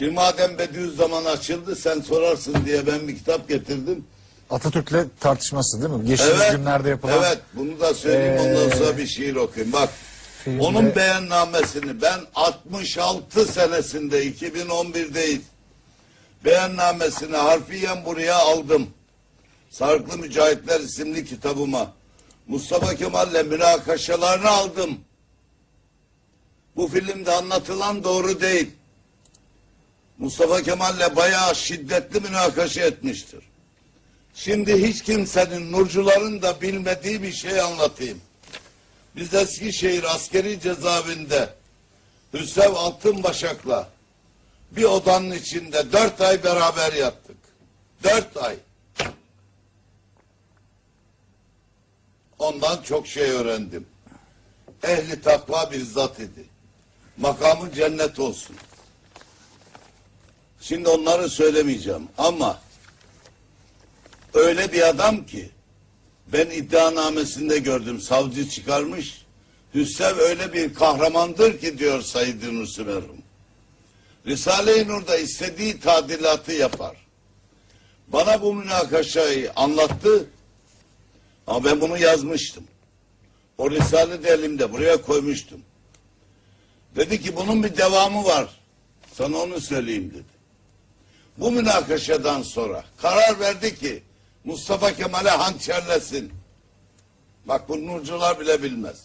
Şimdi madem Bediüzzaman açıldı sen sorarsın diye ben bir kitap getirdim. Atatürk'le tartışması değil mi? Geçtiğimiz günlerde yapılan. Evet bunu da söyleyeyim ondan Ee, sonra bir şiir okuyayım. Bak filmde- onun beyannamesini ben 66 senesinde 2011'deyiz. Beyannamesini harfiyen buraya aldım. Sarıklı Mücahitler isimli kitabıma. Mustafa Kemal'le münakaşalarını aldım. Bu filmde anlatılan doğru değil. Mustafa Kemal'le bayağı şiddetli münakaşa etmiştir. Şimdi hiç kimsenin, nurcuların da bilmediği bir şey anlatayım. Biz Eskişehir askeri cezaevinde Hüsev Altınbaşak'la bir odanın içinde dört ay beraber yattık. Dört ay. Ondan çok şey öğrendim. Ehli takva bir zat idi. Makamı cennet olsun. Şimdi onları söylemeyeceğim ama öyle bir adam ki ben iddianamesinde gördüm savcı çıkarmış. Hüsrev öyle bir kahramandır ki diyor Said Nursi merhum. Risale-i Nur'da istediği tadilatı yapar. Bana bu münakaşayı anlattı ama ben bunu yazmıştım. O Risale de elimde buraya koymuştum. Dedi ki bunun bir devamı var. Sana onu söyleyeyim dedi. Bu münakaşadan sonra karar verdi ki Mustafa Kemal'e hançerlesin. Bak bu nurcular bile bilmez.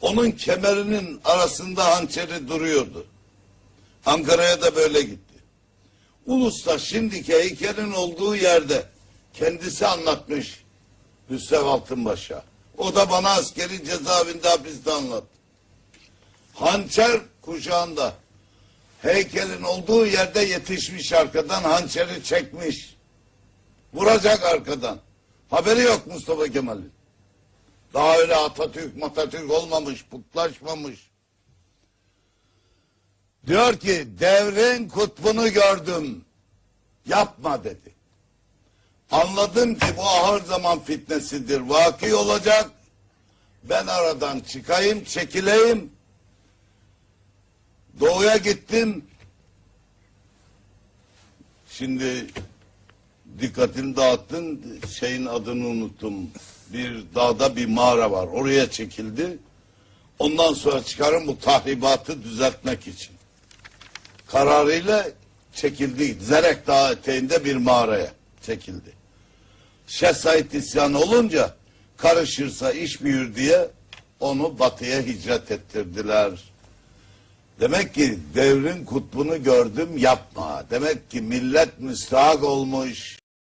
Onun kemerinin arasında hançeri duruyordu. Ankara'ya da böyle gitti. Ulus'ta şimdiki heykelin olduğu yerde kendisi anlatmış Hüsrev Altınbaş'a. O da bana askeri cezaevinde hapiste anlattı. Hançer kucağında. Heykelin olduğu yerde yetişmiş arkadan hançeri çekmiş. Vuracak arkadan. Haberi yok Mustafa Kemal'in. Daha öyle Atatürk Matatürk olmamış, putlaşmamış. Diyor ki devrin kutbunu gördüm. Yapma dedi. Anladım ki bu ahır zaman fitnesidir. Vaki olacak. Ben aradan çıkayım, çekileyim. Doğuya gittim. Şimdi dikkatini dağıttın. Şeyin adını unuttum. Bir dağda bir mağara var. Oraya çekildi. Ondan sonra çıkarım bu tahribatı düzeltmek için. Kararıyla çekildi. Zerek Dağı eteğinde bir mağaraya çekildi. Şeyh Said isyan olunca karışırsa iş büyür diye onu batıya hicret ettirdiler. Demek ki devrin kutbunu gördüm yapma. Demek ki millet müstahak olmuş.